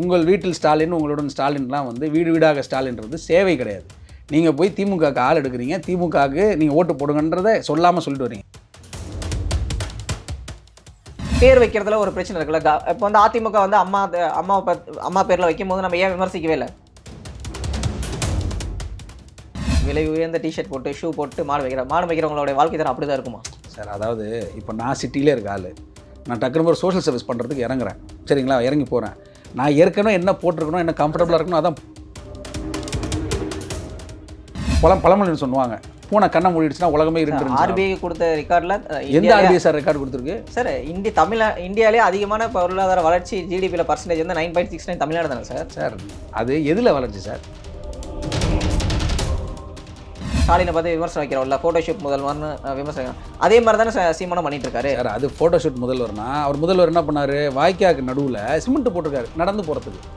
உங்கள் வீட்டில் ஸ்டாலின் உங்களுடன் ஸ்டாலின்லாம் வந்து வீடு வீடாக ஸ்டாலின்றது சேவை கிடையாது. நீங்கள் போய் திமுகவுக்கு ஆள் எடுக்கிறீங்க திமுகவுக்கு நீங்கள் ஓட்டு போடுங்கன்றதை சொல்லாமல் சொல்லிட்டு வரீங்க. பேர் வைக்கிறதுல ஒரு பிரச்சனை இருக்குல்ல. இப்போ வந்து அதிமுக வந்து அம்மா அம்மா அம்மா பேர்ல வைக்கும் போது நம்ம ஏன் விமர்சிக்கவே இல்லை? விலை உயர்ந்த டிஷர்ட் போட்டு ஷூ போட்டு மாடு வைக்கிற மாடு வைக்கிறவங்களோட வாழ்க்கை தரம் அப்படிதான் இருக்குமா? சார் அதாவது இப்போ நான் சிட்டிலே இருக்க ஆள். நான் டக்குனு ஒரு சோஷியல் சர்வீஸ் பண்ணுறதுக்கு இறங்குறேன். சரிங்களா? இறங்கி போகிறேன் நான் ஏற்கனவே என்ன போட்டிருக்கணும் என்ன கம்ஃபர்டபுளாக இருக்கணும் அதான் பழம் பழமொழின்னு சொல்லுவாங்க. பூனை கண்ணை மூடிடுச்சுன்னா உலகமே இருக்கு ஆர்பிஐ கொடுத்த ரெக்கார்டில் எந்த ஆர்பிஐ சார் ரெக்கார்டு கொடுத்துருக்கு? சார் இந்திய தமிழ் இந்தியாவிலே அதிகமான பொருளாதார வளர்ச்சி ஜிடிபியில் பர்சன்டேஜ் வந்து nine point six nine Tamil Nadu தானே சார்? சார் அது எதில் வளர்ச்சி சார்? ஸ்டாலினை பார்த்து விமர்சனம் வைக்கிறோம்ல ஃபோட்டோஷூட் முதல்வர்னு விமர்சனம். அதே மாதிரி தானே சீமானும் பண்ணிட்டு இருக்காரு சார் அது ஃபோட்டோஷூட் முதல்வர்னா அவர் முதல்வர் என்ன பண்ணாரு? வாய்க்காக்கு நடுவில் சிமெண்ட் போட்டிருக்காரு நடந்து போகிறதுக்கு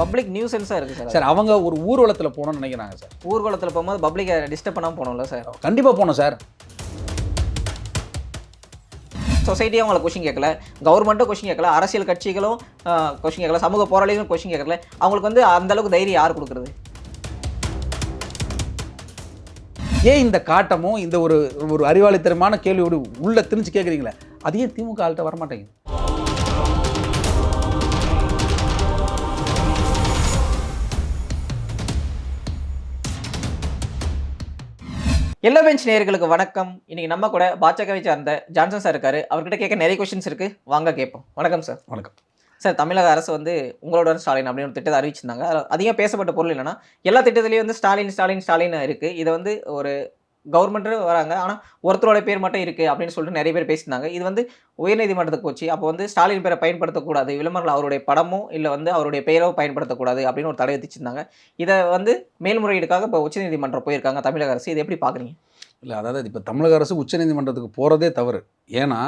பப்ளிக் நியூசன்ஸாக இருக்குது சார் சார் அவங்க ஒரு ஊர்வலத்தில் போகணும்னு நினைக்கிறாங்க சார். ஊர்வலத்தில் போகும்போது பப்ளிக்கை டிஸ்டர்ப் பண்ணாமல் போகணும்ல சார் கண்டிப்பாக போகணும் சார். சொசைட்டியும் அவங்களை கொஷின் கேட்கல. கவர்மெண்ட்டும் கொஷின் கேட்கல. அரசியல் கட்சிகளும் கொஷின் கேட்கல. சமூக போராளிகளும் கொஷின் கேட்கல. அவங்களுக்கு வந்து அந்த அளவுக்கு தைரியம் யார் கொடுக்குறது? ஏன் இந்த காட்டமும் இந்த ஒரு ஒரு அறிவாளித்தனமான கேள்வியோடு உள்ள திணிச்சு கேட்குறீங்களே? அது ஏன் திமுக ஆள்கிட்ட வரமாட்டேங்குது. எல்லா பெஞ்ச் நேயர்களுக்கு வணக்கம். இன்னைக்கு நம்ம கூட பாஜகவை சார்ந்த ஜான்சன் சார் இருக்காரு. அவர்கிட்ட கேட்க நிறைய கொஸ்டின்ஸ் இருக்கு. வாங்க கேட்போம். வணக்கம் சார் வணக்கம். சார் தமிழக அரசு வந்து உங்களோட ஸ்டாலின் அப்படின்னு ஒரு திட்டத்தை அறிவிச்சிருந்தாங்க. அதிகம் பேசப்பட்ட பொருள் என்னன்னா எல்லா திட்டத்திலையும் வந்து ஸ்டாலின் ஸ்டாலின் ஸ்டாலின் இருக்குது இதை வந்து ஒரு கவர்மெண்ட்டு வராங்க. ஆனால் ஒருத்தரோட பேர் மட்டும் இருக்குது அப்படின்னு சொல்லிட்டு நிறைய பேர் பேசியிருந்தாங்க. இது வந்து உயர்நீதிமன்றத்துக்கு போச்சு. அப்போ வந்து ஸ்டாலின் பேரை பயன்படுத்தக்கூடாது. விளம்பரங்கள் அவருடைய படமோ இல்லை வந்து அவருடைய பெயரோ பயன்படுத்தக்கூடாது அப்படின்னு ஒரு தடை விதிச்சிருந்தாங்க. இதை வந்து மேல்முறையீடுக்காக இப்போ உச்சநீதிமன்றம் போயிருக்காங்க தமிழக அரசு. இதை எப்படி பார்க்குறீங்க இல்லை அதாவது இப்போ தமிழக அரசு உச்சநீதிமன்றத்துக்கு போகிறதே தவறு. ஏன்னா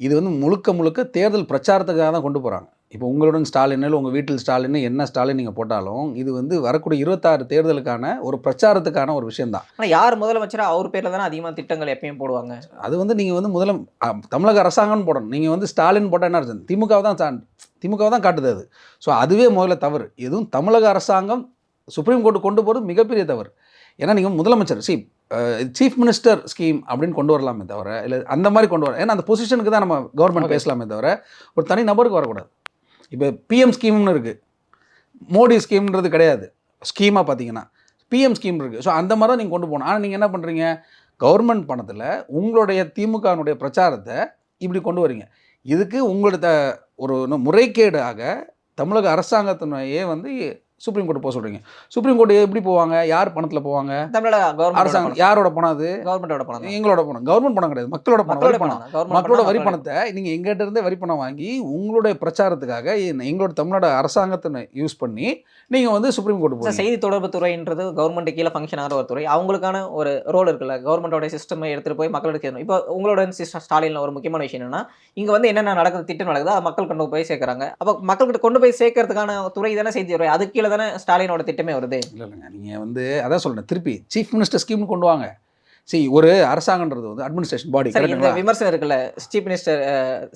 இது வந்து முழுக்க முழுக்க தேர்தல் பிரச்சாரத்துக்காக தான் கொண்டு போகிறாங்க இப்போ உங்களுடன் ஸ்டாலின் இல்லை உங்கள் வீட்டில் ஸ்டாலின் என்ன ஸ்டாலின் நீங்கள் போட்டாலும் இது வந்து வரக்கூடிய இருபத்தாறு தேர்தலுக்கான ஒரு பிரச்சாரத்துக்கான ஒரு விஷயம்தான். ஆனால் யார் முதலமைச்சரா அவர் பேரில் தானே அதிகமாக திட்டங்கள் எப்பயும் போடுவாங்க. அது வந்து நீங்கள் வந்து முதல்ல அ, தமிழக அரசாங்கம்னு போடணும். நீங்கள் வந்து ஸ்டாலின் போட்டால் என்ன அர்த்தம்? திமுக தான் திமுக தான் காட்டுது அது. ஸோ அதுவே முதல்ல தவறு. எதுவும் தமிழக அரசாங்கம் சுப்ரீம் கோர்ட்டு கொண்டு போகிறது மிகப்பெரிய தவறு. ஏன்னா நீங்கள் முதலமைச்சர் சி சீஃப் மினிஸ்டர் ஸ்கீம் அப்படின்னு கொண்டு வரலாமே தவிர இல்லை அந்த மாதிரி கொண்டு வர ஏன்னா அந்த பொசிஷனுக்கு தான் நம்ம கவர்மெண்ட். பேசலாமே தவிர ஒரு தனி நபருக்கு வரக்கூடாது. இப்போ பிஎம் ஸ்கீம்னு இருக்குது மோடி ஸ்கீம்ன்றது கிடையாது. ஸ்கீமாக பார்த்தீங்கன்னா பிஎம் ஸ்கீம் இருக்குது ஸோ அந்த மாதிரி தான் நீங்கள் கொண்டு போகணும். ஆனால் நீங்கள் என்ன பண்ணுறீங்க கவர்மெண்ட் பணத்தில் உங்களுடைய திமுகனுடைய பிரச்சாரத்தை இப்படி கொண்டு வரீங்க. இதுக்கு உங்களோட ஒரு முறைகேடாக தமிழக அரசாங்கத்தினையே வந்து சுப்ரீம் கோர்ட் போக சொல்கிறீங்க சுப்ரீம் கோர்ட் எப்படி போவாங்க? யார் பணத்தில் போவாங்க? தமிழக அரசாங்கம் கவர்மெண்ட் யாரோட பணம் அது? கவர்மெண்டோட பணம். எங்களோட பணம். கவர்மெண்ட் பணம் கிடையாது. மக்களோட பணம் பணம். மக்களோட வரி பணத்தை நீங்கள் எங்கிட்ட இருந்தே வரி பணம் வாங்கி உங்களுடைய பிரச்சாரத்துக்காக எங்களோட தமிழ்நாடு அரசாங்கத்தை யூஸ் பண்ணி நீங்கள் வந்து சுப்ரீம் கோர்ட் போகிறீங்க செய்தி தொடர்பு துறைன்றது கவர்மெண்ட் கீழே ஃபங்க்ஷன் ஆகிற ஒரு துறை. அவங்களுக்கான ஒரு ரோல் இருக்குல்ல? கவர்மெண்டோட சிஸ்டம் எடுத்துகிட்டு போய் மக்களுக்கு சேரணும். இப்போ உங்களோட சிஸ்டம் ஸ்டாலினில் ஒரு முக்கியமான விஷயம் என்னன்னா இங்கே வந்து என்னென்ன நடக்குது திட்டம் நடக்குது மக்கள் கொண்டு போய் சேர்க்குறாங்க. அப்போ மக்கள்கிட்ட கொண்டு போய் சேர்க்கறதுக்கான துறை தானே செய்தி துறை? அது கீழே தானே ஸ்டாலினோட திட்டமே வருது? இல்லை இல்லைங்க. நீங்கள் வந்து அதான் சொல்கிறேன் திருப்பி சீஃப் மினிஸ்டர் ஸ்கீம்னு கொண்டு வாங்க. சரி ஒரு அரசாங்கன்றது வந்து அட்மினிஸ்ட்ரேஷன் பாடி சரி இந்த விமர்சனம் இருக்குல்ல சீஃப் மினிஸ்டர்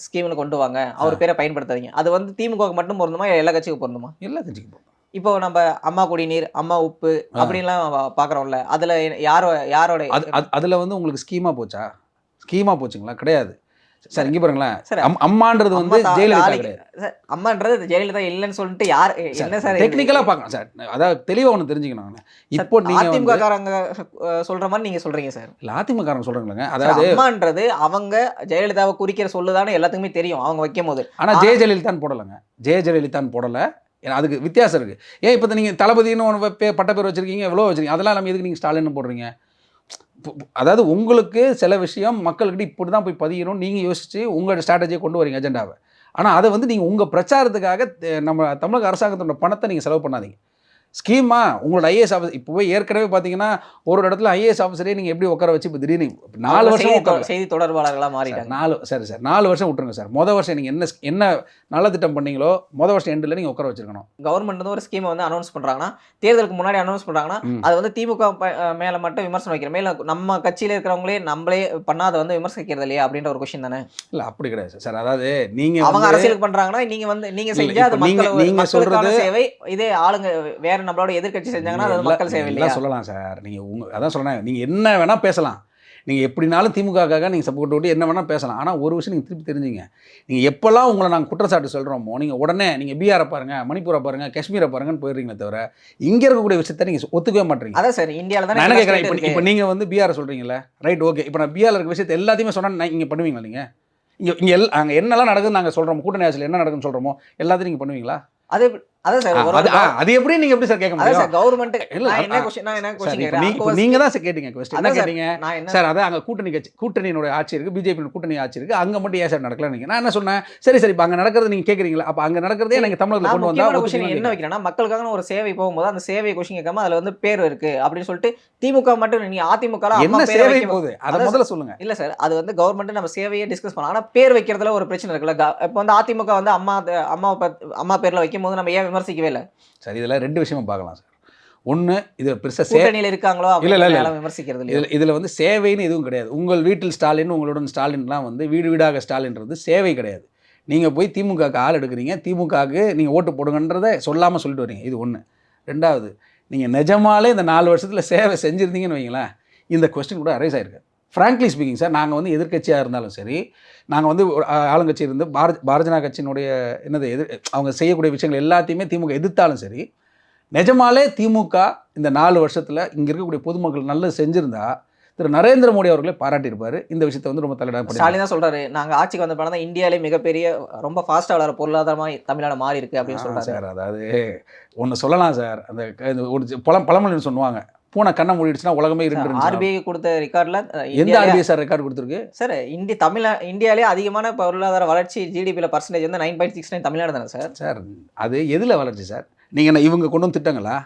ஸ்கீம்னு கொண்டு வாங்க. அவர் பேரை பயன்படுத்தாதீங்க. அது வந்து திமுக மட்டும் பொருந்துமா? இல்ல எல்லா கட்சிக்கும் பொருந்துமா? எல்லா கட்சிக்கும் போகும் இப்போ நம்ம அம்மா குடிநீர் அம்மா உப்பு அப்படின்லாம் பார்க்கறோம்ல. அதுல யாரோ யாரோட அது அது அதில் வந்து உங்களுக்கு ஸ்கீமாக போச்சா? ஸ்கீமாக போச்சுங்களா? கிடையாது. சார் இங்கே பாருங்களேன். சார், அம்மான்றது வந்து ஜெயலலிதா அம்மான்றது ஜெயலலிதா இல்லைன்னு சொல்லிட்டு யார் என்ன சார். இது? டெக்னிக்கலாக பார்க்கலாம். சார் அதாவது தெளிவாக ஒன்று தெரிஞ்சுக்கணும் இப்போ நீங்கள் அதிமுக வந்து காரங்க அஹ், சொல்ற மாதிரி நீங்க சொல்றீங்க சார். இல்லை அதிமுககாரங்க சொல்கிறாங்களேங்க அதாவது அம்மான்றது அவங்க ஜெயலலிதாவை குறிக்கிற சொல்லுதானே எல்லாத்துக்குமே தெரியும் அவங்க வைக்கும் போது ஆனால் ஜெய ஜெயலலிதான் போடலைங்க. ஜெய ஜெயலலிதான் போடலை. ஏன்னா அதுக்கு வித்தியாசம் இருக்குது ஏன் இப்போ நீங்கள் தளபதினு ஒன்று பே பட்ட பேர் வச்சுருக்கீங்க எவ்வளோ வச்சுருக்கீங்க. அதெல்லாம் நம்ம எதுக்கு நீங்கள் ஸ்டாலின் போடுறீங்க? அதாவது உங்களுக்கு சில விஷயம் மக்கள்கிட்ட இப்படி தான் போய் பதியணும் நீங்கள் யோசித்து உங்களோட ஸ்ட்ராட்டஜியை கொண்டு வரீங்க அஜெண்டாவை ஆனால் அதை வந்து நீங்கள் உங்கள் பிரச்சாரத்துக்காக நம்ம தமிழக அரசாங்கத்தோட பணத்தை நீங்கள் செலவு பண்ணாதீங்க. ஸ்கீமா உங்களோட ஐஏஎஸ் ஆஃபீஸ் இப்போவே ஏற்கனவே பார்த்தீங்கன்னா ஒரு இடத்துல ஐஏஎஸ் ஆஃபீஸரே நீங்கள் எப்படி உட்கார வச்சு இப்போ திடீர்னு நாலு வருஷம் செய்தி உட்கார தொ- செய்தி தொடர்பாளர்களா மாறிட்டாங்க. நாலு சரி சார் நாலு வருஷம் விட்டுருங்க சார். மொதல் வருஷம் நீங்கள் என்ன என்ன நல்ல திட்டம் பண்ணீங்களோ மொதல் வருஷம் எண்டில் நீங்கள் உட்கார வச்சிருக்கணும். கவர்மெண்ட் வந்து ஒரு ஸ்கீமை வந்து அனௌன்ஸ் பண்றாங்கன்னா தேர்தலுக்கு முன்னாடி அனௌன்ஸ் பண்றாங்கன்னா ம். அது வந்து திமுக மேல மட்டும் விமர்சனம் வைக்கிற மேல நம்ம கட்சியில இருக்கிறவங்களே நம்மளே பண்ணாத வந்து விமர்சிக்கிறது இல்லையா அப்படின்ற ஒரு கொஸ்டின் தானே? இல்லை அப்படி கிடையாது சார். அதாவது நீங்கள் அவங்க அரசியலுக்கு பண்றாங்கன்னா நீங்க வந்து நீங்க இல்ல, செஞ்சா அது இப்ப நீங்க- மக்கள் நீங்க மக்களுக்கான சொல்றது- சேவை இதே ஆளுங்க வேற நம்மளோட எதிர்க்கட்சி செஞ்சாங்கன்னா அது மக்கள் சேவை சொல்லலாம் சார். நீங்கள் உங்க அதான் சொல்கிறேன் நீங்கள் என்ன வேணால் பேசலாம். நீங்கள் எப்படினாலும் திமுகக்காக நீங்கள் சப்போர்ட் விட்டு என்ன வேணால் பேசலாம். ஆனால் ஒரு விஷயம் நீங்கள் திருப்பி தெரிஞ்சுங்க. நீங்கள் எப்போல்லாம் உங்களை நாங்கள் குற்றச்சாட்டு சொல்கிறோமோ நீங்கள் உடனே நீங்கள் பீகாரை பாருங்கள் மணிப்பூரை பாருங்கள் காஷ்மீரை பாருங்கன்னு போயிடுறீங்களே தவிர இங்கே இருக்கக்கூடிய விஷயத்த நீங்கள் ஒத்துக்கவே மாட்டீங்க. அதான் சார் நான் என்ன தானே கேட்குறேன் state இப்போ நீங்கள் வந்து பீகாரை சொல்கிறீங்களே ரைட் ஓகே இப்போ நான் பீகாரில் இருக்க விஷயத்தை எல்லாத்தையுமே சொன்னால் இங்கே பண்ணுவீங்களா நீங்கள் இங்கே இங்கே எல் அங்கே என்னெல்லாம் நடக்குதுன்னு நாங்கள் சொல்கிறோம் கூட்டணி ஆட்சியில் என்ன நடக்குதுன்னு சொல்கிறோமோ எல்லாத்தையும் நீங்கள் பண்ணுவீங்களா? அது அதான் சார் அது அது எப்படி சார் கேட்க முடியும்? சார் கவர்மெண்ட் இல்ல, என்ன ஆ, கொஸ்டின் நான் என்ன சார் கொஸ்டின் இப்போ நீ- இப்போ கேக்குறேன் நீங்கள் தான் சார் கேட்டீங்க என்ன அதான் சார் கேட்டீங்க? அதான் அங்கே கூட்டணி கட்சி கூட்டணியினுடைய ஆட்சி இருக்குது பிஜேபி கூட்டணி ஆட்சி இருக்குது அங்கே மட்டும் ஏன் சார் நடக்கல நான் என்ன சொன்னேன்? சரி சரி அங்கே நடக்கிறது நீங்கள் கேட்குறீங்களா? அப்போ அங்கே நடக்கிறதே கொண்டு வந்தால் கொஸ்டின் என்ன வைக்கிறேன்னா மக்களுக்காக ஒரு சேவை போகும்போது அந்த சேவை கொஸ்டின் கேட்காம அதுல வந்து பேர் இருக்கு அப்படின்னு சொல்லிட்டு திமுக மட்டும் நீ அதிமுக என்ன சேவை போகுது? அதை முதல்ல சொல்லுங்க. இல்ல சார் அது வந்து கவர்மெண்ட் நம்ம சேவையை டிஸ்கஸ் பண்ணலாம். ஆனா பேர் வைக்கிறதுல ஒரு பிரச்சனை இருக்குல்ல. இப்போ வந்து அதிமுக வந்து அம்மா அம்மா அம்மா பேர்ல வைக்கும் போது நம்ம ஏன் விமர்சிக்கவே இல்லை. சரி இதில் ரெண்டு விஷயமா பார்க்கலாம் சார். ஒன்று இது பெருசாக சே கூட்டணியில இருக்காங்களோ இல்ல, இல்ல, இல்ல. விமர்சிக்கிறது இல்லையா? இதில் இதில் வந்து சேவைன்னு எதுவும் கிடையாது. உங்கள் வீட்டில் ஸ்டாலின் உங்களுடன் ஸ்டாலின்லாம் வந்து வீடு வீடாக ஸ்டாலின்றது சேவை கிடையாது. நீங்கள் போய் திமுகவுக்கு ஆள் எடுக்கிறீங்க திமுகவுக்கு நீங்கள் ஓட்டு போடுங்கன்றதை சொல்லாமல் சொல்லிட்டு வரீங்க. இது ஒன்று ரெண்டாவது நீங்கள் நிஜமாலே இந்த நாலு வருஷத்தில் சேவை செஞ்சுருந்தீங்கன்னு வைங்களேன் இந்த கொஸ்டின் கூட அரைஸ் ஆயிருக்கு. ஃப்ராங்க்லி ஸ்பீக்கிங் சார் நாங்கள் வந்து எதிர்க்கட்சியாக இருந்தாலும் சரி நாங்கள் வந்து ஆளுங்கட்சி இருந்து பாரத் பாரஜனா கட்சியினுடைய என்னது எதிர் அவங்க செய்யக்கூடிய விஷயங்கள் எல்லாத்தையுமே திமுக எதிர்த்தாலும் சரி நிஜமாலே திமுக இந்த நாலு வருஷத்தில் இங்கே இருக்கக்கூடிய பொதுமக்கள் நல்லது செஞ்சுருந்தா திரு. நரேந்திர மோடி அவர்களே பாராட்டியிருப்பார். இந்த விஷயத்தை வந்து ரொம்ப தலையிட ஸ்டாலின் தான் சொல்றாரு நாங்க ஆட்சிக்கு வந்த படம் தான் இந்தியாலே மிகப்பெரிய ரொம்ப ஃபாஸ்டா வளர பொருளாதாரமா தமிழ்நாடு மாறி இருக்கு அப்படின்னு சொல்றாரு. சார் அதாவது ஒன்று சொல்லலாம் சார். அந்த ஒரு பழம் பழமொழின்னு சொல்லுவாங்க. பூனை கண்ணை மூடிடுச்சுன்னா உலகமே இருந்துருச்சு ஆர்பிஐ கொடுத்த ரெக்கார்ட்ல எந்த ஆர்பிஐ சார் ரெக்கார்டு கொடுத்துருக்கு? சார் இந்திய தமிழ் இந்தியாலே அதிகமான பொருளாதார வளர்ச்சி ஜிடிபியில் பர்சன்டேஜ் வந்து nine point six nine Tamil Nadu தானே சார்? சார் அது எதில் வளர்ச்சி சார்? நீங்கள் என்ன இவங்க கொண்டு வந்து திட்டங்களா?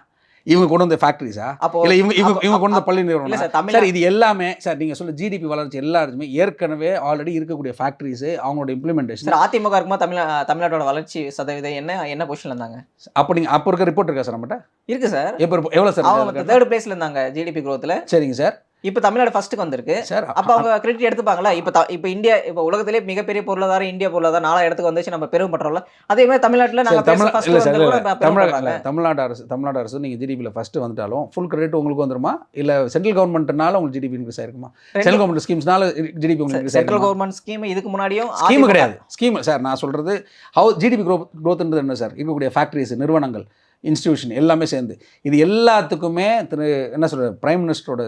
இவங்க கொண்டு வந்த ஃபேக்ட்ரிஸா அப்போ இல்லை இவங்க இவங்க இவங்க கொண்டு வந்த பள்ளி இல்ல நிறுவனம் சார் இது எல்லாமே சார் நீங்கள் சொல்ல ஜிடிபி வளர்ச்சி எல்லாருமே ஏற்கனவே ஆல்ரெடி இருக்கக்கூடிய ஃபேக்ட்ரிஸு அவங்களோட இம்ப்ளிமெண்டேஷன் சார் அதிமுக இருக்கும்போது தமிழ் தமிழ்நாட்டோட வளர்ச்சி சதவீதம் என்ன என்ன பொசிஷன்ல இருந்தாங்க? அப்போ நீங்கள் அப்போ இருக்க ரிப்போர்ட் இருக்கா சார் நம்மகிட்ட? இருக்கு சார். எப்போ எவ்வளோ சார்? தேர்ட் பிளேஸ்ல இருந்தாங்க ஜிடிபி growthல சரிங்க சார். இப்போ தமிழ்நாடு ஃபர்ஸ்ட்டுக்கு வந்திருக்கு. சார் அப்ப அவங்க கிரெடிட் எடுத்துப்பாங்களா? இப்போ இப்போ இந்தியா இப்போ உலகத்திலே மிகப்பெரிய பொருளாதாரம் இந்தியா பொருளாதாரம் நாலா இடத்துக்கு வந்துச்சு நம்ம பெருமைப்படுறோம்ல அதே மாதிரி தமிழ்நாட்டுல நாங்க ஃபர்ஸ்ட் இல்லை தமிழ்நாடு அரசு தமிழ்நாடு அரசு நீங்கள் ஜிடிபியில் ஃபஸ்ட்டு வந்துட்டாலும் ஃபுல் கிரெடிட் உங்களுக்கு வந்துருமா? இல்லை சென்ட்ரல் கவர்மெண்ட்னால உங்களுக்கு ஜிடிபி இன்க்ரீஸ் ஆயிருக்குமா? சென்ட்ரல் கவர்மெண்ட் ஸ்கீம்ஸ்னால ஜிடிபி உங்களுக்கு சென்ட்ரல் கவர்மெண்ட் ஸ்கீம் இதுக்கு முன்னாடியும் ஸ்கீம் கிடையாது. ஸ்கீம் சார் நான் சொல்கிறது ஹவு ஜிடிபி க்ரோ க்ரோத்ன்றது என்ன சார்? இருக்கக்கூடிய ஃபேக்ட்ரிஸ் நிறுவனங்கள் இன்ஸ்டிடியூஷன் எல்லாமே சேர்ந்து. இது எல்லாத்துக்குமே திரு என்ன சொல்கிறது பிரைம் மினிஸ்டரோட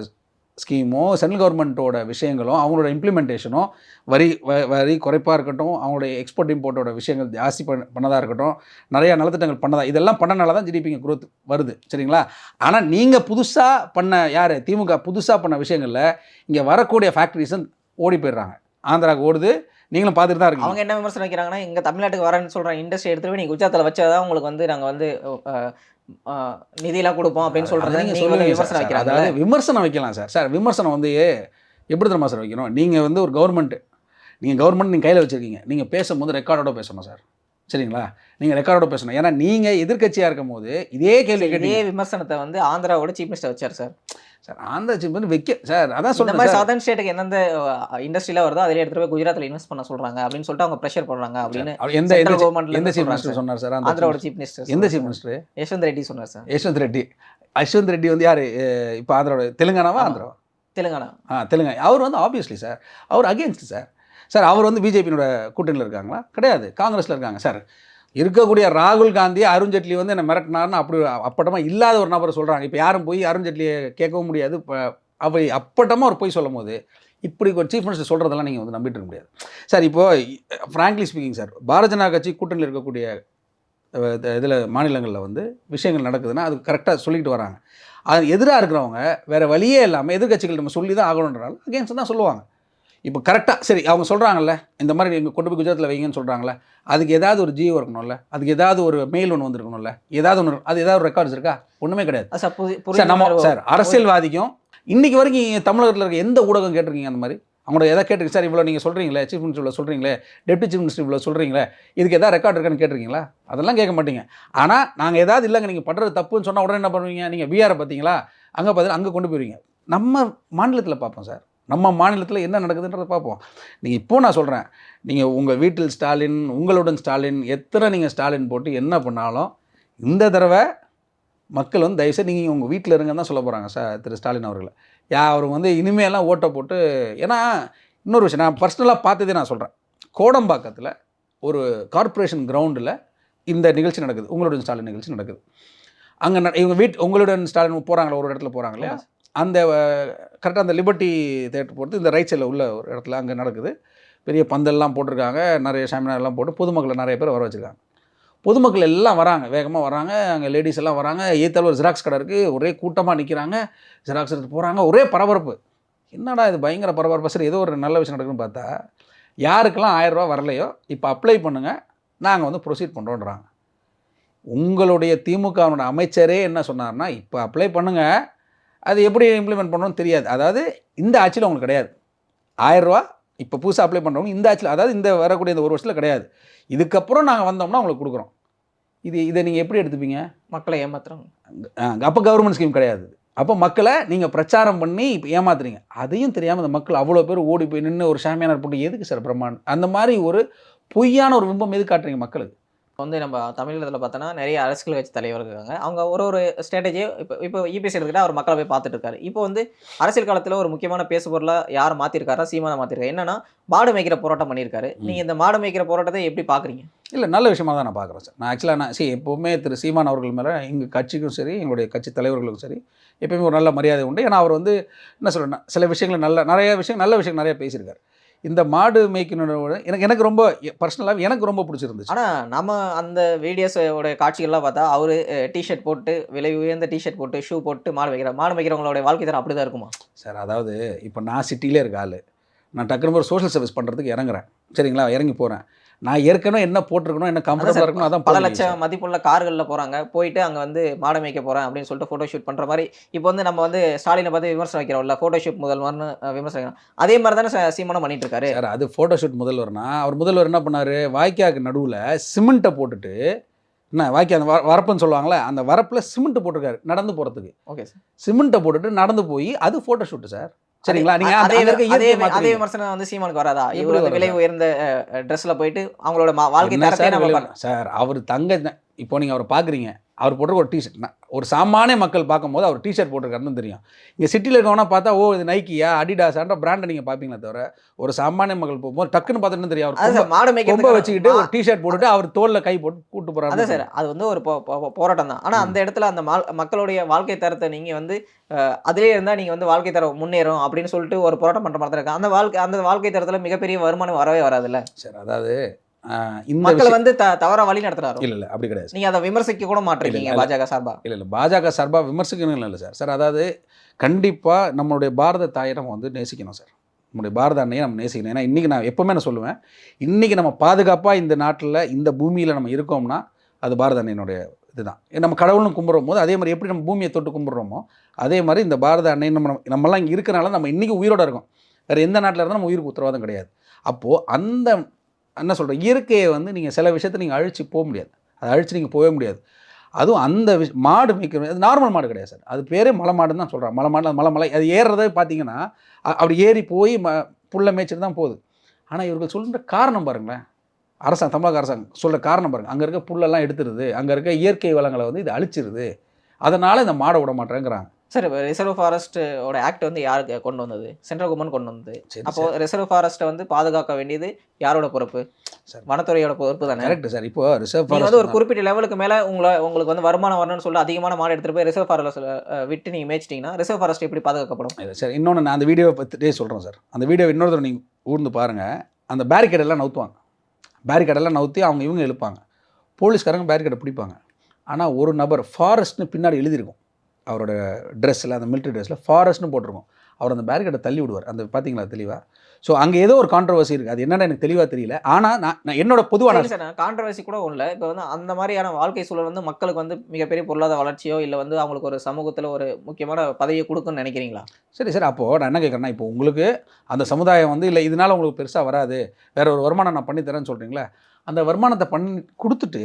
ஸ்கீமோ சென்ட்ரல் கவர்மெண்ட்டோட விஷயங்களும் அவங்களோட இம்ப்ளிமெண்டேஷனும் வரி வ- வரி குறைப்பாக இருக்கட்டும் அவங்களுடைய எக்ஸ்போர்ட் இம்போர்ட்டோட விஷயங்கள் ஜாஸ்தி பண்ண பண்ணதாக இருக்கட்டும் நிறையா நலத்திட்டங்கள் பண்ணதா இதெல்லாம் பண்ணனால தான் ஜிடிபிங்க குரோத் வருது சரிங்களா? ஆனால் நீங்கள் புதுசாக பண்ண யார்? திமுக புதுசாக பண்ண விஷயங்களில் இங்கே வரக்கூடிய ஃபேக்ட்ரிஸும் ஓடி போயிடுறாங்க. ஆந்திராவுக்கு ஓடுது நீங்களும் பார்த்துட்டு தான் இருக்கு அவங்க என்ன விமர்சனம் வைக்கிறாங்கன்னா இங்கே தமிழ்நாட்டுக்கு வரேன்னு சொல்ற இண்டஸ்ட்ரி எடுத்துகிட்டு போய் நீங்க குஜராத்தில் வச்சாதான் உங்களுக்கு வந்து நாங்கள் வந்து நிதியெல்லாம் கொடுப்போம் அப்படின்னு சொல்றது அதை நீங்க நீங்க வந்து சொல்லுங்க விமர்சனம். வைக்கிறாங்க அதாவது விமர்சனம் வைக்கலாம் சார். சார் விமர்சனம் வந்து எப்படி தெரியுமா சார் வைக்கணும்? நீங்கள் வந்து ஒரு கவர்மெண்ட் நீங்கள் கவர்மெண்ட் நீங்கள் கையில் வச்சுருக்கீங்க. நீங்கள் பேசும்போது ரெக்கார்டோட பேசணும் சார். சரிங்களா? நீங்கள் ரெக்கார்டோட பேசணும். ஏன்னா நீங்கள் எதிர்க்கட்சியாக இருக்கும் போது இதே கேள்வி இதே விமர்சனத்தை வந்து ஆந்திராவோட சீஃப் மினிஸ்டர் வச்சார் சார் சார் ஆந்திரா சீஃப் வந்து வைக்க சார் அதான் சொல்லுங்கள் மாதிரி சார். சதர்ன் ஸ்டேட்டுக்கு எந்தெந்த இண்டஸ்ட்ரியில வருதோ அதிலே எடுத்துட்டு போய் குஜராத்ல இன்வெஸ்ட் பண்ண சொல்றாங்க அப்படின்னு சொல்லிட்டு அவங்க ப்ரெஷர் பண்றாங்க அப்படின்னு எந்த சென்ட்ரல் எந்த சீஃப் மினிஸ்டர். சொன்னார் சார் ஆந்திராவோட சீஃப் மினிஸ்டர் எந்த சீஃப் மினிஸ்டர் யஷ்வந்த் ரெட்டி சொன்னார் சார் யஷ்வந்த் ரெட்டி. யஷ்வந்த் ரெட்டி வந்து யார்? இப்போ ஆந்திராவோட தெலுங்கானாவா. ஆந்திராவா? தெலுங்கானா. ஆ தெலுங்கு அவர் வந்து ஆப்வியஸ்லி சார் அவர் அகேன்ஸ்ட் சார் சார் அவர் வந்து பிஜேபியோட கூட்டணியில் இருக்காங்களா? கிடையாது. காங்கிரஸில் இருக்காங்க. சார் இருக்கக்கூடிய ராகுல் காந்தி அருண்ஜேட்லி வந்து என்ன மிரட்டினார்னு அப்படி அப்பட்டமாக இல்லாத ஒரு நபரை சொல்கிறாங்க இப்போ யாரும் போய் அருண்ஜேட்லியை கேட்கவும் முடியாது. இப்போ அவை அப்பட்டமாக அவர் போய் சொல்லும் போது இப்படி ஒரு சீஃப் மினிஸ்டர் சொல்கிறதெல்லாம் நீங்கள் வந்து நம்பிட்டு இருக்க முடியாது. சார் இப்போது frankly speaking sir Bharatiya Janata கட்சி கூட்டணியில் இருக்கக்கூடிய இதில் மாநிலங்களில் வந்து விஷயங்கள் நடக்குதுன்னா அது கரெக்டாக சொல்லிக்கிட்டு வராங்க. அது எதிராக இருக்கிறவங்க வேறு வழியே இல்லாமல் எதிர்க்கட்சிகள் நம்ம சொல்லி தான் ஆகணுன்றாலும் அகேன்ஸ்ட் தான் சொல்லுவாங்க. இப்போ கரெக்டாக சரி அவங்க சொல்கிறாங்கல்ல இந்த மாதிரி நீங்கள் கொண்டு போய் குஜராத்தில் வைங்கன்னு சொல்கிறாங்களே அதுக்கு ஏதாவது ஒரு ஜியோ இருக்கணும்ல அதுக்கு ஏதாவது ஒரு மெயில் ஒன்று வந்திருக்கணும்ல ஏதாவது ஒன்று அது ஏதாவது ஒரு ரெக்கார்ட்ஸ் இருக்கா? ஒன்றுமே கிடையாது. சார் நம்ம சார். அரசியல்வாதிக்கும் இன்னைக்கு வரைக்கும் தமிழகத்தில் இருக்க எந்த ஊடகம் கேட்டிருக்கீங்க அந்த மாதிரி? அவங்களோட எதாவது கேட்டிருக்கு சார் இவ்வளோ நீங்கள் சொல்கிறீங்களே சீஃப் மினிஸ்டர் இவ்வளோ சொல்கிறீங்களே டெப்டி சீஃப் மினிஸ்டர் இவ்வளோ சொல்கிறீங்களே இதுக்கு எதாவது ரெக்கார்ட் இருக்கான்னு கேட்டிருக்கீங்களா? அதெல்லாம் கேட்க மாட்டீங்க. ஆனால் நாங்கள் ஏதாவது இல்லைங்க நீங்கள் பண்ணுறது தப்புன்னு சொன்னால் உடனே என்ன பண்ணுவீங்க? நீங்கள் விஆரை பார்த்தீங்களா? அங்கே பார்த்து அங்கே கொண்டு போயிருவீங்க. நம்ம மாநிலத்தில் பார்ப்போம் சார். நம்ம மாநிலத்தில் என்ன நடக்குதுன்றதை பார்ப்போம். நீங்கள் இப்போ நான் சொல்கிறேன் நீங்கள் உங்கள் வீட்டில் ஸ்டாலின் உங்களுடன் ஸ்டாலின் எத்தனை நீங்கள் ஸ்டாலின் போட்டு என்ன பண்ணாலும் இந்த தடவை மக்கள் வந்து தயவுசெய்து நீங்கள் உங்கள் வீட்டில் இருங்கன்னு தான் சொல்ல போகிறாங்க சார் திரு ஸ்டாலின் அவர்களை. யா அவர் வந்து இனிமேலாம் ஓட்டை போட்டு ஏன்னா இன்னொரு விஷயம் நான் பர்சனலாக பார்த்ததே நான் சொல்கிறேன் கோடம்பாக்கத்தில் ஒரு கார்ப்பரேஷன் கிரவுண்டில் இந்த நிகழ்ச்சி நடக்குது. உங்களுடன் ஸ்டாலின் நிகழ்ச்சி நடக்குது. அங்கே ந இவங்க வீட் உங்களுடன் ஸ்டாலின் போகிறாங்களா ஒரு இடத்துல போகிறாங்க அந்த கரெக்டாக அந்த லிபர்ட்டி தேட்டர் போட்டு இந்த ரைட் சைடில் உள்ள ஒரு இடத்துல அங்கே நடக்குது. பெரிய பந்தல்லாம் போட்டிருக்காங்க. நிறைய செமினார்லாம் போட்டு பொதுமக்களை நிறைய பேர் வர வச்சுருக்காங்க. பொதுமக்கள் எல்லாம் வராங்க. வேகமாக வராங்க. அங்கே லேடிஸ் எல்லாம் வராங்க. ஏத்தால் ஒரு ஜெராக்ஸ் கடை இருக்குது ஒரே கூட்டமாக நிற்கிறாங்க ஜெராக்ஸ் எடுத்து போகிறாங்க ஒரே பரபரப்பு. என்னடா இது பயங்கர பரபரப்பு சரி ஏதோ ஒரு நல்ல விஷயம் நடக்குதுன்னு பார்த்தா யாருக்கெல்லாம் ஆயிரரூபா வரலையோ இப்போ அப்ளை பண்ணுங்கள் நாங்கள் வந்து ப்ரொசீட் பண்ணுறோன்றாங்க உங்களுடைய திமுகவினுடைய அமைச்சரே என்ன சொன்னார்னா இப்போ அப்ளை பண்ணுங்கள் அது எப்படி இம்ப்ளிமெண்ட் பண்ணணும்னு தெரியாது. அதாவது இந்த ஆட்சியில் உங்களுக்கு கிடையாது. ஆயிரரூவா இப்போ புதுசாக அப்ளை பண்ணுறவங்க இந்த ஆட்சியில் அதாவது இந்த வரக்கூடிய இந்த ஒரு வருஷத்தில் கிடையாது. இதுக்கப்புறம் நாங்கள் வந்தோம்னா உங்களுக்கு கொடுக்குறோம். இது இதை நீங்கள் எப்படி எடுத்துப்பீங்க? மக்களை ஏமாத்துறாங்க அப்போ கவர்மெண்ட் ஸ்கீம் கிடையாது. அப்போ மக்களை நீங்கள் பிரச்சாரம் பண்ணி இப்போ ஏமாத்துறீங்க. அதையும் தெரியாமல் இந்த மக்கள் அவ்வளோ பேர் ஓடி போய் நின்று ஒரு சாமியானர் போட்டு எதுக்கு சார் பிரம்மாண்டம்? அந்த மாதிரி ஒரு பொய்யான ஒரு பிம்பம் எது காட்டுறீங்க மக்களுக்கு? வந்து நம்ம தமிழகத்தில் பார்த்தோன்னா நிறைய அரசியல் கட்சி தலைவர்கள் இருக்காங்க. அவங்க ஒரு ஒரு ஸ்ட்ராட்டஜியை இப்போ இப்போ இபிஎஸ் எடுத்துக்கிட்டா அவர் மக்களை போய் பார்த்துட்டு இருக்காரு. இப்போ வந்து அரசியல் காலத்தில் ஒரு முக்கியமான பேசு பொருளாக யார் மாற்றிருக்காரா சீமானை மாற்றிருக்காரு என்னன்னா மாடு மேய்க்கிற போராட்டம் பண்ணியிருக்காரு. நீங்கள் இந்த மாடு மேய்க்கிற போராட்டத்தை எப்படி பார்க்குறீங்க? இல்லை நல்ல விஷயமா தான் நான் பார்க்குறேன் சார். நான் ஆக்சுவலாக நான் சரி எப்போவுமே திரு சீமான் அவர்கள் மேலே எங்கள் கட்சிக்கும் சரி எங்களுடைய கட்சி தலைவர்களுக்கும் சரி எப்பயுமே ஒரு நல்ல மரியாதை உண்டு. ஏன்னா அவர் வந்து என்ன சொல்கிறேன் சில விஷயங்கள் நல்ல நிறைய விஷயம் நல்ல விஷயம் நிறைய பேசியிருக்காரு. இந்த மாடு மேய்க்கணுன்ற எனக்கு எனக்கு ரொம்ப பர்சனலாக எனக்கு ரொம்ப பிடிச்சிருந்துச்சு. ஆனால் நம்ம அந்த வீடியோஸோட காட்சிகள்லாம் பார்த்தா அவர் டிஷர்ட் போட்டு விலை உயர்ந்த டிஷர்ட் போட்டு ஷூ போட்டு மாடு வைக்கிறார் மாடு வைக்கிறவங்களோட வாழ்க்கை தரம் அப்படி தான் இருக்குமா? சார் அதாவது இப்போ நான் சிட்டிலே இருக்க ஆள். நான் டக்குனு ஒரு சோஷியல் சர்வீஸ் பண்ணுறதுக்கு இறங்குறேன். சரிங்களா? இறங்கி போகிறேன் நான் ஏற்கனவே என்ன போட்டிருக்கணும் என்ன கம்ஃபர்டபுளாக இருக்கணும் அதான் பல லட்சம் மதிப்புள்ள கார்களில் போகிறாங்க போயிட்டு அங்கே வந்து மாடு மேய்க்க போகிறேன் அப்படின்னு சொல்லிட்டு ஃபோட்டோ ஷூட் பண்ணுற மாதிரி இப்போ வந்து நம்ம வந்து ஸ்டாலினை பார்த்து விமர்சனம் வைக்கிறோம்ல ஃபோட்டோ ஷூட் முதல்வர்னு விமர்சனம் வைக்கிறோம். அதே மாதிரி தானே சீமானும் பண்ணிட்டு இருக்காரு. சார் அது ஃபோட்டோஷூட் முதல்வர்னா அவர் முதல்வர் என்ன பண்ணார் வாய்க்காக்கு நடுவில் சிமெண்ட்டை போட்டுட்டு என்ன வாய்க்கா அந்த வர- வரப்புன்னு சொல்லுவாங்களே அந்த வரப்பில் சிமெண்ட் போட்டிருக்காரு நடந்து போகிறதுக்கு ஓகே சார். சிமெண்ட்டை போட்டுட்டு நடந்து போய் அது ஃபோட்டோஷூட் சார். சரிங்களா நீங்கள் அதே அதே. விமர்சனம் வந்து சீமானுக்கு வராதா இவர் வந்து? விலை உயர்ந்த ட்ரெஸ்ல போயிட்டு அவங்களோட வாழ்க்கை சார் அவர் தங்க இப்போ நீங்கள் அவரை பார்க்குறீங்க அவர் போட்டிருக்க ஒரு டிஷர்ட் ஒரு சாமானிய மக்கள் பார்க்கும்போது அவர் டிஷர்ட் போட்டிருக்காருன்னு தெரியும். இங்கே சிட்டியில் இருக்கவனா பார்த்தா ஓ இது நைக்கியா அடிடாஸான்ற பிராண்டை நீங்கள் பார்ப்பீங்களே தவிர ஒரு சாமானிய மக்கள் போகும்போது டக்குன்னு பார்த்துட்டு தெரியும். அவர் மேய்க்கிறதுக்கு வச்சுக்கிட்டு ஒரு டிஷர்ட் போட்டுட்டு அவர் தோல்ல கை போட்டு கூட்டு அதான் போறாரு சார் அது வந்து ஒரு போராட்டம் தான். ஆனா அந்த இடத்துல அந்த மா- மக்களுடைய வாழ்க்கை தரத்தை நீங்க வந்து அதிலே இருந்தா நீங்க வந்து வாழ்க்கை தரம் முன்னேறும் அப்படின்னு சொல்லிட்டு ஒரு போராட்டம் பண்ற மாதிரி தான் இருக்கு. அந்த வாழ்க்கை அந்த வாழ்க்கை தரத்துல மிகப்பெரிய வருமானம் வரவே வராதுல்ல? சார் அதாவது மக்களை வந்து தவறா வழி நடத்துறாரு? இல்லை இல்லை அப்படி கிடையாது. நீங்க அதை விமர்சிக்க கூட இல்ல. பாஜக சார்பா? இல்லை இல்லை பாஜக சார்பாக விமர்சிக்கணும் இல்லை சார். சார் அதாவது கண்டிப்பாக நம்மளுடைய பாரத தாயை நம்ம வந்து நேசிக்கணும் சார். நம்முடைய பாரத அன்னையை நம்ம நேசிக்கணும். ஏன்னா இன்றைக்கி நான் எப்போவுமே நான் சொல்லுவேன் இன்றைக்கி நம்ம பாதுகாப்பாக இந்த நாட்டில் இந்த பூமியில் நம்ம இருக்கோம்னா அது பாரத அன்னையினுடைய இதுதான். நம்ம கடவுள்னு கும்பிட்றோம் போது அதே மாதிரி எப்படி நம்ம பூமியை தொட்டு கும்பிட்றோமோ அதே மாதிரி இந்த பாரத அன்னை நம்ம நம்மலாம் இங்கே இருக்கனால நம்ம இன்றைக்கி உயிரோட இருக்கோம். வேறு எந்த நாட்டில் இருந்தாலும் நம்ம உயிருக்கு உத்தரவாதம் கிடையாது. அப்போது அந்த என்ன சொல்கிறேன் இயற்கையை வந்து நீங்கள் சில விஷயத்தை நீங்கள் அழிச்சு போக முடியாது. அதை அழிச்சு நீங்கள் போகவே முடியாது. அதுவும் அந்த விஷ் மாடு மிக்க அது நார்மல் மாடு கிடையாது சார். அது பேரே மலை மாடுன்னு தான் சொல்கிறாங்க மலை மாடு மலை மலை அது ஏறுறதே பார்த்தீங்கன்னா அப்படி ஏறி போய் ம புல்லை மேய்ச்சிட்டு தான் போகுது. ஆனால் இவர்கள் சொல்கிற காரணம் பாருங்களேன். அரசாங்கம் தமிழக அரசாங்கம் சொல்கிற காரணம் பாருங்கள் அங்கே இருக்க புல்லெல்லாம் எடுத்துருது. அங்கே இருக்க இயற்கை வளங்களை வந்து இது அழிச்சிருது. அதனால் இந்த மாடை விட மாட்டேங்கிறாங்க. சார் இப்போ ரிசர்வ் ஃபாரஸ்ட்டோட ஆக்ட் வந்து யாருக்கு கொண்டு வந்தது? சென்ட்ரல் கவர்மெண்ட் கொண்டு வந்தது. சரி அப்போ ரிசர்வ் ஃபாரஸ்ட்டை வந்து பாதுகாக்க வேண்டியது யாரோட பொறுப்பு? சார். வனத்துறையோட பொறுப்பு தானே? கரெக்ட் சார் இப்போ ரிசர்வ் நீங்க வந்து ஒரு ஃபாரஸ்ட் குறிப்பிட்ட லெவலுக்கு மேல உங்களை உங்களுக்கு வந்து வருமானம் வரணும்னு சொல்லி அதிகமான மாடு எடுத்துட்டு போய் ரிசர்வ் ஃபாரஸ்ட் விட்டு நீங்க மேய்ச்சிட்டீங்கன்னா ரிசர்வ் ஃபாரஸ்ட் எப்படி பாதுகாக்கப்படும்? சார் இன்னொன்று நான் அந்த வீடியோவை பற்றிட்டே சொல்கிறேன் சார் அந்த வீடியோ இன்னொரு தடவை நீங்கள் ஊர்ந்து பாருங்கள் அந்த பேரிகேடெல்லாம் நவுத்துவாங்க. பேரிகேடெல்லாம் நவுத்தி அவங்க இவங்க இழுப்பாங்க. போலீஸ்காரங்க பேரிகேடை பிடிப்பாங்க. ஆனால் ஒரு நபர் ஃபாரஸ்ட்னு பின்னாடி எழுதியிருக்கும். அவரோட ட்ரெஸ்ஸில் அந்த மிலிட்ரி ட்ரெஸ்ஸில் ஃபாரஸ்ட்னு போட்டிருக்கும். அவர் அந்த பேரிகேடை தள்ளி விடுவார். அந்த பார்த்தீங்களா தெளிவாக ஸோ அங்கே ஏதோ ஒரு கான்ட்ரவர்சி இருக்குது அது என்னன்னு எனக்கு தெளிவாக தெரியல. ஆனால் நான் நான் என்னோட பொதுவான கான்ட்ரவர்சி கூட ஒன்றும் இப்போ வந்து அந்த மாதிரியான வாழ்க்கை சூழல் வந்து மக்களுக்கு வந்து மிகப்பெரிய பொருளாதார வளர்ச்சியோ இல்லை வந்து அவங்களுக்கு ஒரு சமூகத்தில் ஒரு முக்கியமான பதவியை கொடுக்குன்னு நினைக்கிறீங்களா? சரி சார். அப்போது நான் என்ன கேட்குறேன்னா இப்போ உங்களுக்கு அந்த சமுதாயம் வந்து இல்லை இதனால உங்களுக்கு பெருசாக வராது. வேற ஒரு வருமானம் நான் பண்ணி தரேன்னு சொல்கிறீங்களா அந்த வருமானத்தை பண்ணி கொடுத்துட்டு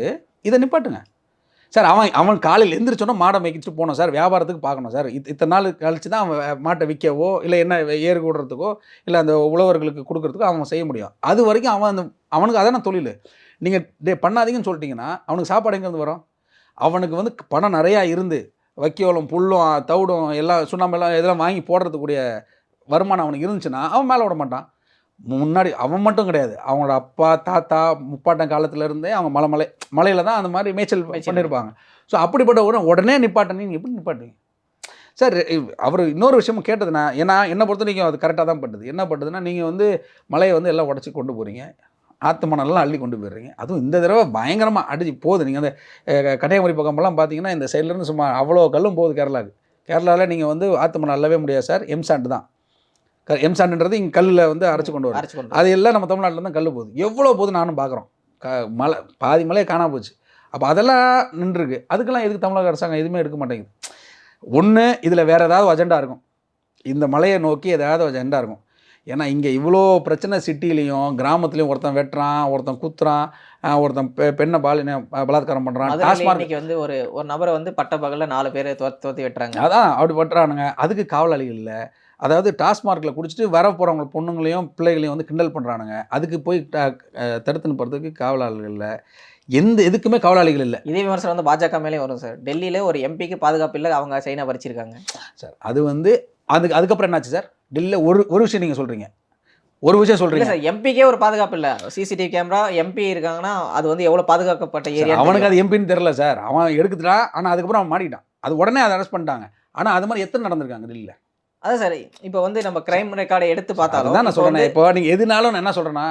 இதை நிப்பாட்டுங்க. சார் அவன் அவன் காலையில் எந்திரிச்சோன்னா மாடை மேய்க்கிட்டு போனோம் சார். வியாபாரத்துக்கு பார்க்கணும் சார். இத் இத்தனை நாள் கழிச்சு தான் அவன் மாட்டை விற்கவோ இல்லை என்ன ஏறு கூடுறதுக்கோ இல்லை அந்த உழவர்களுக்கு கொடுக்குறதுக்கோ அவன் செய்ய முடியும். அது வரைக்கும் அவன் அந்த அவனுக்கு அதான தொழில். நீங்கள் டே பண்ணாதீங்கன்னு சொல்லிட்டீங்கன்னா அவனுக்கு சாப்பாடு எங்கேருந்து வரும்? அவனுக்கு வந்து பணம் நிறையா இருந்து வைக்கோலம் புல்லும் தவிடும் எல்லாம் சுண்ணாம்பெல்லாம் இதெல்லாம் வாங்கி போடுறதுக்குரிய வருமானம் அவனுக்கு இருந்துச்சுன்னா அவன் மேலே விட மாட்டான். முன்னாடி அவன் மட்டும் கிடையாது. அவங்களோட அப்பா தாத்தா முப்பாட்டன் காலத்துல இருந்தே அவங்க மலை மலை மலையில தான் அந்த மாதிரி மேய்ச்சல். பண்ணியிருப்பாங்க ஸோ அப்படிப்பட்ட உடனே உடனே நிப்பாட்டணும். நீங்கள் எப்படி நிப்பாட்டுவீங்க சார் அவர் இன்னொரு விஷயமும் கேட்டதுன்னா ஏன்னா என்னை பொறுத்த வரைக்கும் அது கரெக்டாக தான் பட்டுது. என்ன பட்டுதுன்னா நீங்கள் வந்து மலையை வந்து எல்லாம் உடச்சி கொண்டு போகிறீங்க ஆத்து மணல்லாம் அள்ளி கொண்டு போயிடுறீங்க. அதுவும் இந்த தடவை பயங்கரமாக அடிச்சு போகுது. நீங்கள் அந்த கன்னியாகுமரி பக்கமெல்லாம் பார்த்தீங்கன்னா இந்த சைட்லேருந்து சும்மா அவ்வளோ கல்லும் போகுது கேரளாவுக்கு. கேரளாவில் நீங்கள் வந்து ஆத்து மணல் அள்ளவே முடியாது சார் எம்சாண்டு தான். எம்சாண்டுன்றது இங்கே கல்லில் வந்து அரைச்சி கொண்டு வரும். அது எல்லாம் நம்ம தமிழ்நாட்டில் தான் கல் போகுது. எவ்வளோ போகுது நானும் பார்க்குறோம் க மலை பாதி மலையே காணாம போச்சு. அப்போ அதெல்லாம் நின்றுருக்கு. அதுக்கெல்லாம் எதுக்கு தமிழக அரசாங்கம் எதுவுமே எடுக்க மாட்டேங்குது. ஒன்று இதில் வேறு ஏதாவது அஜெண்டா இருக்கும். இந்த மலையை நோக்கி ஏதாவது அஜெண்டா இருக்கும். ஏன்னா இங்கே இவ்வளோ பிரச்சனை சிட்டிலையும் கிராமத்துலேயும் ஒருத்தன் வெட்டுறான் ஒருத்தன் குத்துறான் ஒருத்தன் பெ பெண்ணை பாலின பலாத்காரம் பண்ணுறான் டாஸ்மார்க் வந்து ஒரு ஒரு நபரை வந்து பட்ட பகல்ல நாலு பேரை துரத்தி துரத்தி வெட்டுறாங்க. அதான் அப்படி பண்றானுங்க அதுக்கு காவலாளிகள் இல்லை. அதாவது டாஸ்மார்க்கில் குடிச்சிட்டு வர போகிறவங்க பொண்ணுங்களையும் பிள்ளைகளையும் வந்து கிண்டல் பண்ணுறானுங்க அதுக்கு போய் தடுத்துன்னு போகிறதுக்கு காவலாளிகள் இல்லை. எந்த எதுக்குமே காவலாளிகள் இல்லை. இதே விமர்சனம் வந்து பாஜக மேலே வரும் சார். டெல்லியில ஒரு எம்பிக்கு பாதுகாப்பு இல்லை அவங்க சைனா பறிச்சிருக்காங்க. சார் அது வந்து அதுக்கு அதுக்கப்புறம் என்னாச்சு சார்? டெல்லியில் ஒரு ஒரு விஷயம் நீங்கள் சொல்கிறீங்க ஒரு விஷயம் சொல்கிறீங்க சார் எம்பிக்கே ஒரு பாதுகாப்பு இல்ல. சிசிடிவி கேமரா எம்பி இருக்காங்கன்னா அது வந்து எவ்வளவு பாதுகாக்கப்பட்ட ஏரியா அவனுக்கு அது எம்பின்னு தெரில சார். அவன் எடுக்குதுட்டான் ஆனால் அதுக்கப்புறம் அவன் மாட்டிக்கிட்டான். அது உடனே அதை அரெஸ்ட் பண்ணிட்டாங்க. ஆனால் அது மாதிரி எத்தனை நடந்திருக்காங்க டெல்லியில்? அதான் சார். இப்போ வந்து நம்ம கிரைம் ரெக்கார்டை எடுத்து பார்த்தாலும் அதுதான் நான் சொல்கிறேன் இப்போ நீங்கள் எதுனாலும் நான் என்ன சொல்கிறேன்னா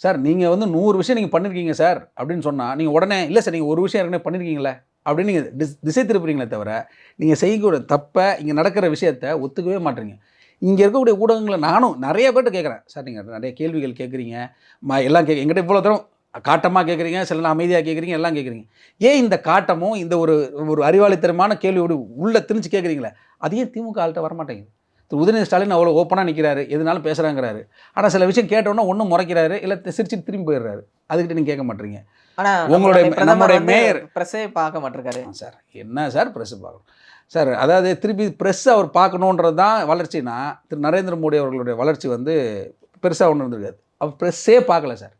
சார் நீங்கள் வந்து நூறு விஷயம் நீங்கள் பண்ணியிருக்கீங்க சார் அப்படின்னு சொன்னால் நீங்கள் உடனே இல்லை சார் நீங்கள் ஒரு விஷயம் ஏற்கனவே பண்ணியிருக்கீங்களே அப்படின்னு நீங்கள் திஸ் திசை திருப்புறீங்களே தவிர நீங்கள் செய்யக்கூடிய தப்பை இங்கே நடக்கிற விஷயத்த ஒத்துக்கவே மாட்டீங்க இங்கே இருக்கக்கூடிய ஊடகங்களை நானும் நிறைய பேர்ட்ட கேட்குறேன் சார் நீங்கள் நிறைய கேள்விகள் கேட்குறீங்க ம எல்லாம் கே எங்கிட்ட இவ்வளோ தூரம் காட்டமாக கேட்குறீங்க சில அமைதியாக கேட்குறீங்க எல்லாம் கேட்குறீங்க ஏன் இந்த காட்டமும் இந்த ஒரு ஒரு அறிவாளித்தனமான கேள்வியோடு உள்ளே திணிச்சு கேட்குறீங்களே அது ஏன் திமுக ஆள்கிட்ட வரமாட்டேங்குது. திரு உதயநிதி ஸ்டாலின் அவ்வளோ ஓப்பனாக நிற்கிறாரு எதுனாலும் பேசுகிறாங்கிறாரு ஆனால் சில விஷயம் கேட்டோன்னா ஒன்றும் முறைக்கிறாரு இல்லை சிரிச்சு திரும்பி போயிடுறாரு. அதுக்கிட்ட நீங்கள் கேட்க மாட்டீங்க. ஆனா உங்களுடைய- வந்து மேயர். பிரஸ்ஸே பார்க்க மாட்டிருக்காரு. சார் என்ன சார் ப்ரெஸ் பார்க்கணும்? சார் அதாவது திருப்பி ப்ரெஸ் அவர் பார்க்கணுன்றது தான் வளர்ச்சினா திரு நரேந்திர மோடி அவர்களுடைய வளர்ச்சி வந்து பெருசாக ஒன்று இருந்திருக்காது. அவர் ப்ரெஸ்ஸே பார்க்கல சார்.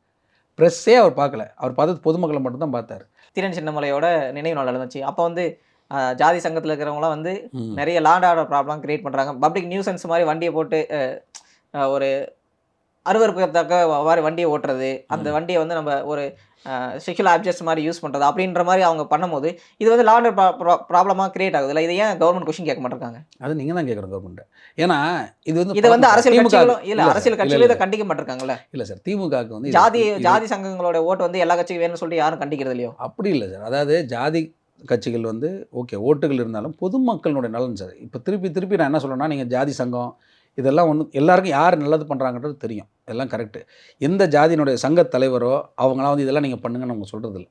ப்ரெஸ்ஸே அவர் பார்க்கல. அவர் பார்த்தது பொதுமக்களை மட்டும்தான் பார்த்தாரு. தீரன் சின்னமலையோட நினைவு நாள் நடந்துச்சு. அப்போ வந்து ஜாதி சங்கத்தில் இருக்கிறவங்களாம் வந்து. நிறைய law and order problem create பண்ணுறாங்க பப்ளிக் நியூசன்ஸ் மாதிரி வண்டியை போட்டு ஒரு அருவருக்கத்தக்க மாதிரி வண்டியை ஓட்டுறது. அந்த வண்டியை வந்து நம்ம ஒரு செக்ஷுவல் ஆப்ஜெக்ட்ஸ் மாதிரி யூஸ் பண்ணுறது அப்படின்ற மாதிரி அவங்க பண்ணும்போது இது வந்து லாண்ட் ப்ராப்ளமாக கிரியேட் ஆகுது இல்லை? இதை ஏன் கவர்மெண்ட் கொஷின் கேட்க மாட்டிருக்காங்க அது நீங்கள் தான் கேட்குறோம் கவர்மெண்ட் ஏன்னா இது வந்து இதை வந்து அரசியல் கட்சிகளும் இல்லை அரசியல் கட்சிகளும் இதை கண்டிக்க மாட்டிருக்காங்கல்ல இல்லை சார் திமுகவுக்கு வந்து ஜாதி ஜாதி சங்கங்களோட ஓட்டு வந்து எல்லா கட்சிக்கும் வேணும்னு சொல்லிட்டு யாரும் கண்டிக்கிறது இல்லையோ? அப்படி இல்லை சார். அதாவது ஜாதி கட்சிகள் வந்து ஓகே ஓட்டுகள் இருந்தாலும் பொதுமக்களுடைய நலன் சார். இப்போ திருப்பி திருப்பி நான் என்ன சொல்றேன்னா நீங்கள் ஜாதி சங்கம் இதெல்லாம் ஒன்று எல்லாருக்கும் யார் நல்லது பண்ணுறாங்கன்றது தெரியும். எல்லாம் கரெக்டு எந்த ஜாதியினுடைய சங்க தலைவரோ அவங்களாம் வந்து இதெல்லாம் நீங்கள் பண்ணுங்கன்னு அவங்க சொல்கிறது இல்லை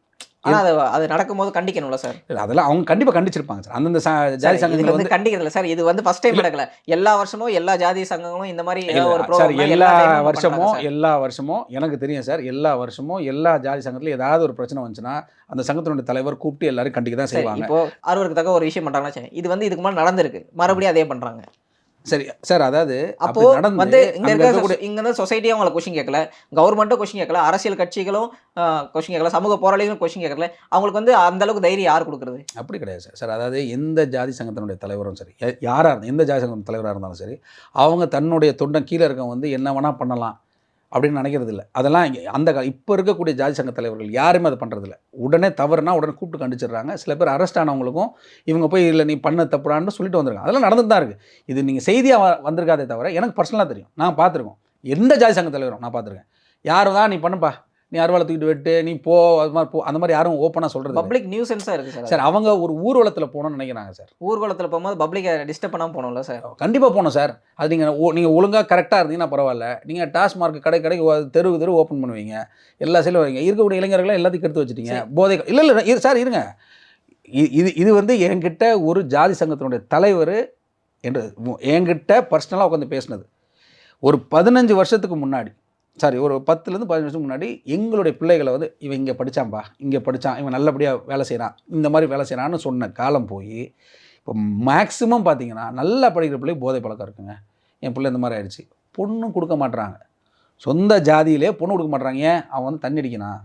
அது அது நடக்கும்போது கண்டிக்கணும்ல சார். அதெல்லாம் அவங்க கண்டிப்பாக கண்டிச்சிருப்பாங்க சார். அந்தந்த ஜாதி சங்கங்கள் வந்து வந்து கண்டிக்கிறது இல்ல சார். இது வந்து ஃபர்ஸ்ட் டைம் நடக்கல. எல்லா வருஷமும் எல்லா ஜாதி சங்கங்களும் இந்த மாதிரி ஒரு எல்லா வருஷமும். எல்லா வருஷமும் எனக்கு தெரியும் சார் எல்லா வருஷமும் எல்லா ஜாதி சங்கத்துலையும் ஏதாவது ஒரு பிரச்சனை வந்துச்சுன்னா அந்த சங்கத்தினுடைய தலைவர் கூப்பிட்டு எல்லாரும் கண்டிக்க தான் செய்வாங்க. இப்போ அறுவருக்கு தக்க ஒரு விஷயம் பண்றாங்கன்னா சரி, இது வந்து இதுக்கு முன்னாடி நடந்திருக்கு. மறுபடியும் அதே பண்றாங்க. சரி சார் அதாவது அப்போ வந்து இங்க இருக்க இங்க இருந்த சொசைட்டியும் அவங்களை கொஸ்டின் கேட்கல கவர்மெண்ட்டும் கொஸ்டின் கேட்கல அரசியல் கட்சிகளும் கொஸ்டின் கேட்கல சமூக போராளிகளும் கொஸ்டின் கேட்கல. அவங்களுக்கு வந்து அந்த அளவுக்கு தைரியம் யார் கொடுக்குறது? அப்படி கிடையாது சார். சார் அதாவது எந்த ஜாதி சங்கத்தினுடைய தலைவரும் சரி யா- யாரா இருந்தாலும் எந்த ஜாதி சங்கம் தலைவராக இருந்தாலும் சரி அவங்க தன்னுடைய தொண்டன் கீழே இருக்கவங்க வந்து என்ன வேணால் பண்ணலாம். அப்படின்னு நினைக்கிறது இல்லை அதெல்லாம் அந்த இப்போ இருக்கக்கூடிய ஜாதி சங்க தலைவர்கள் யாருமே அதை பண்ணுறதில்ல உடனே தவறுனா உடனே கூப்பிட்டு கண்டிச்சிடுறாங்க. சில பேர் அரெஸ்ட் ஆனவங்களுக்கும் இவங்க போய் இல்லை நீ பண்ண தப்புடான்னு சொல்லிட்டு வந்திருக்காங்க. அதெல்லாம் நடந்துட்டு தான் இருக்குது இது நீங்கள் செய்தியாக வந்திருக்காதே தவிர எனக்கு பர்சனலாக தெரியும். நான் பார்த்துருக்கோம். எந்த ஜாதி சங்க தலைவரும் நான் பார்த்துருக்கேன். யார் தான் நீ பண்ணுப்பா. நீ தூக்கிட்டு வெட்டு நீ போ அது மாதிரி போ அந்த மாதிரி யாரும் ஓப்பனாக சொல்கிறது பப்ளிக் நியூசன்ஸாக இருக்குது சார் சார் அவங்க ஒரு ஊர்வலத்தில் போகணும்னு நினைக்கிறாங்க சார். ஊர்வலத்தில் போகும்போது பப்ளிக்கை டிஸ்டர்ப் பண்ணாமல் போகணும்ல சார்? கண்டிப்பாக போகணும் சார். அது நீங்கள் நீங்கள் ஒழுங்காக கரெக்டாக இருந்தீங்கன்னா பரவாயில்ல. நீங்கள் டாஸ்மார்க் கடை கடைக்கு தெருவுக்கு தெரு ஓப்பன் பண்ணுவீங்க. எல்லா சைடும் வரீங்க இருக்கக்கூடிய இளைஞர்களை எல்லாத்தையும் கெடுத்து வச்சுட்டீங்க. போதை இல்லை இல்லை சார் இருங்க. இது இது வந்து என்கிட்ட ஒரு ஜாதி சங்கத்தினுடைய தலைவர் என்று என்கிட்ட பர்சனலாக உட்காந்து பேசினது. ஒரு பதினஞ்சு வருஷத்துக்கு முன்னாடி சாரி ஒரு பத்துலேருந்து பதினஞ்சு முன்னாடி எங்களுடைய பிள்ளைகளை வந்து இவன் இங்கே படித்தான்பா இங்கே படித்தான் இவன் நல்லபடியாக வேலை செய்கிறான் இந்த மாதிரி வேலை செய்கிறான்னு சொன்ன காலம் போய் இப்போ மேக்ஸிமம் பார்த்தீங்கன்னா நல்லா படிக்கிற பிள்ளை போதை பழக்கம் இருக்குங்க. என் பிள்ளை இந்த மாதிரி ஆயிடுச்சு. பொண்ணும் கொடுக்க மாட்டுறாங்க சொந்த ஜாதியிலே பொண்ணு கொடுக்க மாட்டுறாங்க ஏன்? அவன் வந்து தண்ணி அடிக்கிறான்.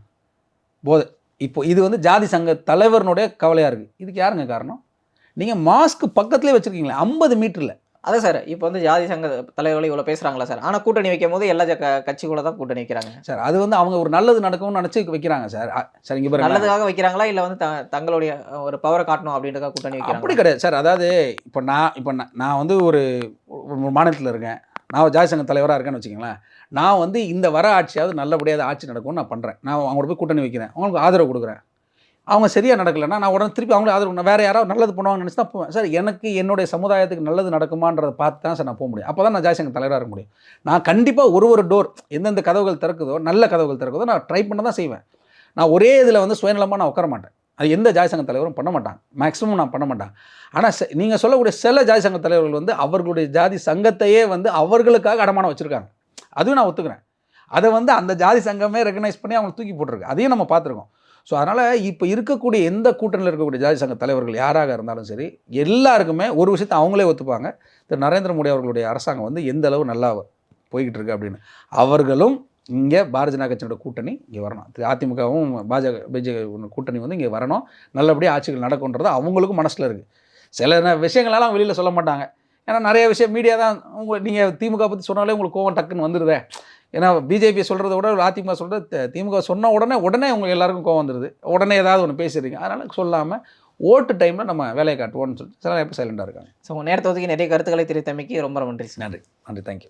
போதை. இப்போ இது வந்து ஜாதி சங்க தலைவர்னுடைய கவலையாக இருக்குது இதுக்கு யாருங்க காரணம்? நீங்கள் மாஸ்க் பக்கத்துலேயே வச்சுருக்கீங்களே ஐம்பது மீட்டரில் அதான் சார் இப்போ வந்து ஜாதி சங்க தலைவர்கள் இவ்வளோ பேசுகிறாங்களா சார். ஆனால் கூட்டணி வைக்கும் போது எல்லா க- கட்சி கூட தான் கூட்டணி வைக்கிறாங்க. சார் அது வந்து அவங்க ஒரு நல்லது நடக்கும்னு நினச்சி வைக்கிறாங்க சார். சார் இங்கே பாருங்க. நல்லதுக்காக வைக்கிறாங்களா? இல்லை வந்து த- தங்களுடைய ஒரு பவரை காட்டணும் அப்படின்றதுக்காக கூட்டணி அப்படி வைக்கிறாங்க கிடையாது சார். அதாவது இப்போ நான் இப்போ நான் நான் வந்து ஒரு ஒரு மாநிலத்தில் இருக்கேன். நான் ஜாதி சங்க தலைவராக இருக்கேன்னு வச்சுக்கங்களேன். நான் வந்து இந்த வர ஆட்சியாவது நல்லபடியாக ஆட்சி நடக்கும்னு நான் பண்ணுறேன் நான் அவங்களோட போய் கூட்டணி வைக்கிறேன். அவங்களுக்கு ஆதரவு கொடுக்குறேன். அவங்க சரியாக நடக்கலைன்னா நான் உடனே திருப்பி அவங்களே ஆதரவு வேறு யாராவது நல்லது பண்ணுவாங்கன்னு நினச்சி தான் போவேன். சார் எனக்கு என்னுடைய சமுதாயத்துக்கு நல்லது நடக்குமான்றதை பார்த்து தான் சார் நான் போக முடியும். அப்போ தான் நான் ஜாய்சங்கர் தலைவராக இருக்க முடியும். நான் கண்டிப்பாக ஒரு ஒரு டோர் எந்தெந்த கதவுகள் திறக்குதோ நல்ல கதவுகள் திறக்குதோ நான் ட்ரை பண்ண தான் செய்வேன். நான் ஒரே இதில் வந்து சுயநலமாக நான் உட்கார மாட்டேன். அது எந்த ஜாதி தலைவரும் பண்ண மாட்டாங்க. மேக்ஸிமம் நான் பண்ண மாட்டேன் ஆனால் நீங்கள் சொல்லக்கூடிய சில ஜாய்சங்க சங்க தலைவர்கள் வந்து அவர்களுடைய ஜாதி சங்கத்தையே வந்து அவர்களுக்காக அடமானம் வச்சுருக்காங்க. அதுவும் நான் ஒத்துக்கிறேன். அதை வந்து அந்த ஜாதி சங்கமே ரெகனைஸ் பண்ணி அவங்க தூக்கி போட்டிருக்கு. அதையும் நம்ம பார்த்துருக்கோம். ஸோ அதனால் இப்போ இருக்கக்கூடிய எந்த கூட்டணியில் இருக்கக்கூடிய ஜாதி சங்க தலைவர்கள் யாராக இருந்தாலும் சரி எல்லாருக்குமே ஒரு விஷயத்தை அவங்களே ஒத்துப்பாங்க. திரு. நரேந்திர மோடி அவர்களுடைய அரசாங்கம் வந்து எந்த அளவு நல்லா போய்கிட்டு இருக்கு அப்படின்னு. அவர்களும் இங்கே பாரதிய ஜனதா கட்சியோட கூட்டணி இங்கே வரணும். திரு. அதிமுகவும் பாஜக பிஜேபி கூட்டணி வந்து இங்கே வரணும். நல்லபடியாக ஆட்சிகள் நடக்கும்ன்றது அவங்களுக்கும் மனசில் இருக்குது சில விஷயங்களெல்லாம் வெளியில் சொல்ல மாட்டாங்க. ஏன்னா நிறைய விஷயம் மீடியா தான். உங்கள் நீங்கள் திமுக பற்றி சொன்னாலே உங்களுக்கு கோவம் டக்குன்னு வந்துடுதே ஏன்னா பிஜேபி சொல்கிறத விட அதிமுக சொல்கிறது திமுக சொன்ன உடனே உடனே உங்களுக்கு எல்லாருக்கும் கோவம் வந்துடுது உடனே ஏதாவது ஒன்று பேசிடுறீங்க. அதனால் சொல்லாமல் ஓட்டு டைமில் நம்ம வேலையை காட்டுவோம்னு சொல்லிட்டு சில நேரம் சைலண்டாக இருக்காங்க. ஸோ உங்கள் நேரத்தை ஒதுக்கி நிறைய கருத்துக்களை தெரிவித்தமைக்கு ரொம்ப ரொம்ப நன்றி நன்றி. நன்றி. தேங்க்யூ